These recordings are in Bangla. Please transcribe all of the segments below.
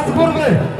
Transporte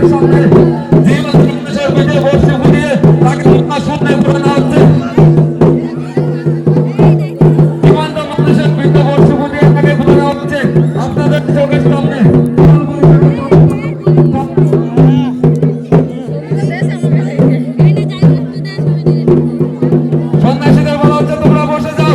সকলের সামনে জীবনের পেটে বসে ফুটিয়ে তাকে আপনার সামনে করে দেওয়া হচ্ছে। আপনাদের চোখের সামনে। সন্ন্যাসীদের বসে যাও।